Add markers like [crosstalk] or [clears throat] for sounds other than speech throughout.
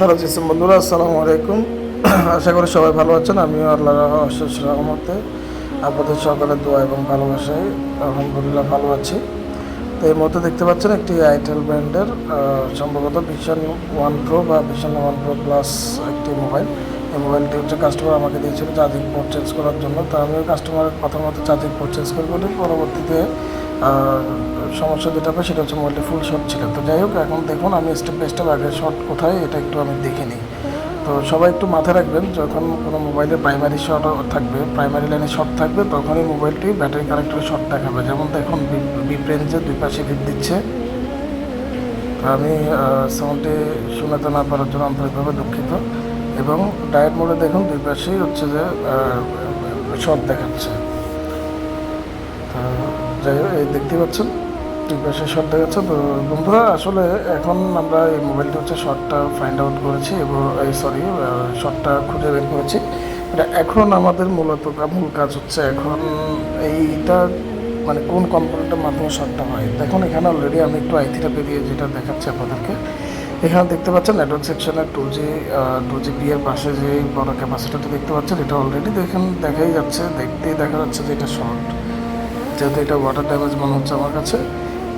Hello জিসিম বন্ধুরা, আসসালামু আলাইকুম। [clears throat] আশা করি সবাই ভালো আছেন। আমিও আল্লাহ অশেষ রহমতে আপনাদের সকালের দোয়া এবং ভালোবাসায় আলহামদুলিল্লাহ ভালো আছি। তো এই মুহূর্তে দেখতে পাচ্ছেন একটি আইটেল ব্র্যান্ডের সম্ভবত ভিশন ওয়ান প্রো বা ভিশন ওয়ান প্রো প্লাস একটি মোবাইল এই মোবাইলটি হচ্ছে কাস্টমার আমাকে দিয়েছিল চার্জিং পোর্ট চেঞ্জ করার জন্য। তো আমিও কাস্টমারের কথা মতো চার্জিং পোর্ট চেঞ্জ করে বলি পরবর্তীতে সমস্যা যেটা পাই সেটা হচ্ছে মোবাইলটি ফুল শর্ট ছিল। তো যাই হোক, এখন দেখুন আমি স্টেপ বাই স্টেপ আগে শর্ট কোথায়, এটা একটু আমি দেখে নিই। তো সবাই একটু মাথায় রাখবেন, যখন কোনো মোবাইলে প্রাইমারি শর্ট থাকবে প্রাইমারি লাইনে শর্ট থাকবে, তখনই মোবাইলটি ব্যাটারি কানেক্টরে শর্ট দেখাবে। যেমন দেখুন বিপ রেঞ্জে দুই পাশে ভিপ দিচ্ছে। আমি সাউন্ডটি শোনাতে না পারার জন্য আন্তরিকভাবে দুঃখিত। এবং ডায়েট মোডে দেখুন, দুই পাশেই হচ্ছে যে শর্ট দেখাচ্ছে। তো যাই এই দেখতে পাচ্ছেন। দুই পাশে শর্ট দেখাচ্ছে তো বন্ধুরা, আসলে এখন আমরা এই মোবাইলটি হচ্ছে শর্টটা ফাইন্ড আউট করেছি এবং, এই সরি শর্টটা খুঁজে বের করেছি। এটা এখন আমাদের মূলত মূল কাজ হচ্ছে এখন এইটা মানে কোন কম্পোনেন্টের মাধ্যমে শর্টটা হয়। দেখুন এখানে অলরেডি আমি একটু আইথিটা বেরিয়ে যেটা দেখাচ্ছি আপনাদেরকে। এখানে দেখতে পাচ্ছেন নেটওয়ার্ক সেকশনের two G two G B এর পাশে যে বড় ক্যাপাসিটিটা দেখতে পাচ্ছেন, এটা অলরেডি দেখেন, দেখাই যাচ্ছে, দেখতেই দেখা যাচ্ছে যে এটা শর্ট যেহেতু এটা ওয়াটার ড্যামেজ মনে হচ্ছে আমার কাছে,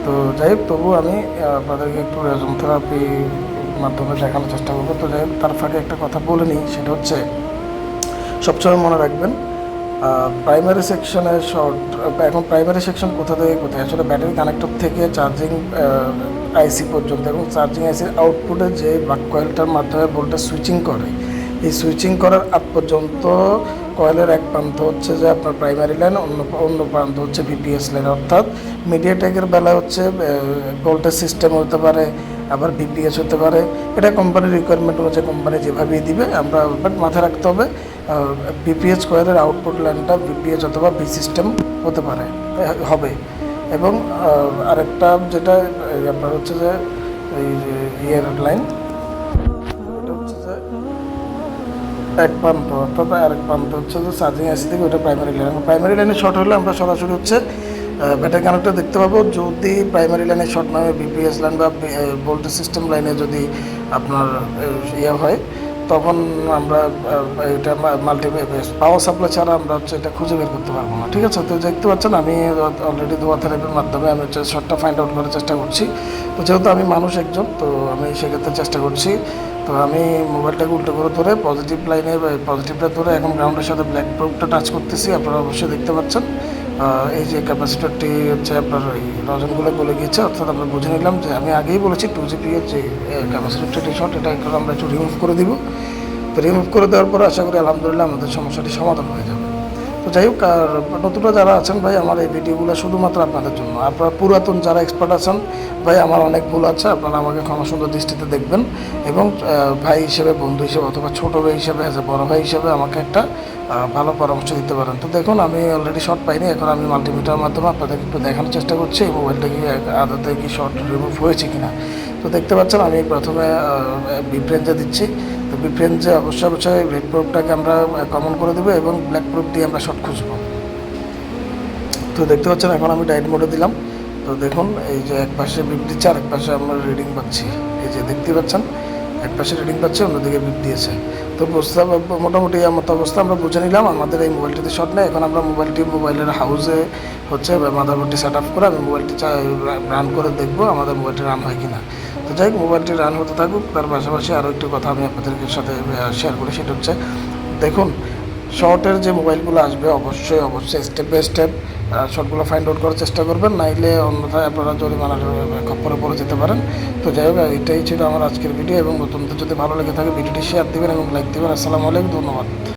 তো যাই হোক, তবু আমি আপনাদেরকে একটু রেজম থেরাপি মাধ্যমে দেখানোর চেষ্টা করব। তো যাই হোক, তার ফাঁকে একটা কথা বলে নিই, সেটা হচ্ছে, সবসময় মনে রাখবেন প্রাইমারি সেকশনে শর্ট এখন প্রাইমারি সেকশন কোথা থেকে কোথায়? আসলে ব্যাটারি কানেক্টর থেকে চার্জিং আইসি পর্যন্ত এবং চার্জিং আইসির আউটপুটে যে বাক কয়েলটার মাধ্যমে ভোল্টেজ সুইচিং করে। এই সুইচিং করার আগ পর্যন্ত কয়েলের এক প্রান্ত হচ্ছে যে আপনার প্রাইমারি লাইন অন্য অন্য প্রান্ত হচ্ছে ভিপিএস লাইন অর্থাৎ মিডিয়াটেকের বেলা হচ্ছে ভোল্টেজ সিস্টেম হতে পারে, আবার বিপিএস হতে পারে। এটা কোম্পানির রিকোয়ারমেন্ট অনুযায়ী কোম্পানি যেভাবেই দিবে, আমরা বাট মাথায় রাখতে হবে বিপিএস কয়েলের আউটপুট লাইনটা বিপিএস অথবা বি সিস্টেম হতে পারে হবে। এবং আরেকটা যেটা আপনার হচ্ছে যে, এই যে ইয়ের লাইন এক প্রান্ত অর্থাৎ আরেক প্রান্ত হচ্ছে যে চার্জিং আইসি থেকে ওটা প্রাইমারি লাইন প্রাইমারি লাইনে শর্ট হলে আমরা সরাসরি হচ্ছে ব্যাটারি কানেক্টর দেখতে পাবো। যদি প্রাইমারি লাইনে শর্ট নামে বিপিএস লাইন বা ভোল্টেজ সিস্টেম লাইনে যদি আপনার ইয়ে হয়, তখন আমরা এটা মাল্টি পাওয়ার সাপ্লাই ছাড়া আমরা হচ্ছে এটা খুঁজে বের করতে পারব না। ঠিক আছে? তো দেখতে পাচ্ছেন, আমি অলরেডি দোয়া থেরাপির মাধ্যমে আমি হচ্ছে শর্টটা ফাইন্ড আউট করার চেষ্টা করছি। তো যেহেতু আমি মানুষ একজন, তো আমি সেক্ষেত্রে চেষ্টা করছি তো আমি মোবাইলটাকে উল্টো করে ধরে পজিটিভ লাইনে পজিটিভটা ধরে এখন গ্রাউন্ডের সাথে ব্ল্যাক প্রুফটা টাচ করতেছি, আপনারা অবশ্যই দেখতে পাচ্ছেন। এই যে ক্যাপাসিটারটি হচ্ছে আপনার ওই রজনগুলো গলে গিয়েছে, অর্থাৎ আমরা বুঝে নিলাম যে আমি আগেই বলেছি টু জিপি এর যে ক্যাপাসিটারটি শর্ট এটা আমরা একটু রিমুভ করে দিব। তো রিমুভ করে দেওয়ার পর আশা করি আলহামদুলিল্লাহ আমাদের সমস্যাটি সমাধান হয়ে যাবে। যাই হোক, আর নতুনরা যারা আছেন ভাই, আমার এই ভিডিওগুলো শুধুমাত্র আপনাদের জন্য। আপনারা পুরাতন যারা এক্সপার্ট আছেন, ভাই, আমার অনেক ভুল আছে, আপনারা আমাকে ক্ষমা সুন্দর দৃষ্টিতে দেখবেন এবং ভাই হিসেবে, বন্ধু হিসেবে অথবা ছোটো ভাই হিসেবে অ্যাজ এ বড় ভাই হিসেবে আমাকে একটা ভালো পরামর্শ দিতে পারেন। তো দেখুন, আমি অলরেডি শর্ট পাইনি, এখন আমি মাল্টিমিটার মাধ্যমে আপনাদেরকে একটু দেখানোর চেষ্টা করছি, এই মোবাইলটা কি আদতে কি শর্ট রিমুভ হয়েছে কিনা। তো দেখতে পাচ্ছেন, আমি প্রথমে বিপ্রেঞ্জে দিচ্ছি। তো যে অবশ্যই অবশ্যই রেড প্রুফটাকে আমরা কমন করে দেবো এবং ব্ল্যাক প্রুফ দিয়ে আমরা শর্ট খুঁজবো। তো দেখতে পাচ্ছেন, এখন আমি ডাইট মোডে দিলাম। তো দেখুন, এই যে এক পাশে বিপ দিচ্ছে আর এক পাশে আমরা রিডিং পাচ্ছি। এই যে দেখতে পাচ্ছেন এক পাশে রিডিং পাচ্ছে, অন্যদিকে বিপ দিয়েছে। তো প্রস্তাব মোটামুটি আমার তো অবস্থা আমরা বুঝে নিলাম। আমাদের এই মোবাইলটিতে শর্ট নেই। এখন আমরা মোবাইলটি মোবাইলের হাউসে হচ্ছে মাদারবোর্ডটি সেট আপ করে আমি মোবাইলটি রান করে দেখব আমাদের মোবাইলটি রান হয় কিনা। তো যাই হোক, মোবাইলটি রান হতে থাকুক। তার পাশাপাশি আরও একটি কথা আমি আপনাদের সাথে শেয়ার করি, সেটা হচ্ছে, দেখুন শর্টের যে মোবাইলগুলো আসবে, অবশ্যই অবশ্যই স্টেপ বাই স্টেপ শর্টগুলো ফাইন্ড আউট করার চেষ্টা করবেন, নাইলে অন্যথায় আপনারা জরিমানার খপ্পরে পড়ে যেতে পারেন। তো যাই হোক, এটাই ছিল আমার আজকের ভিডিও এবং তোমাদের যদি ভালো লেগে থাকে ভিডিওটি শেয়ার দেবেন এবং লাইক দেবেন। আসসালামু আলাইকুম, ধন্যবাদ।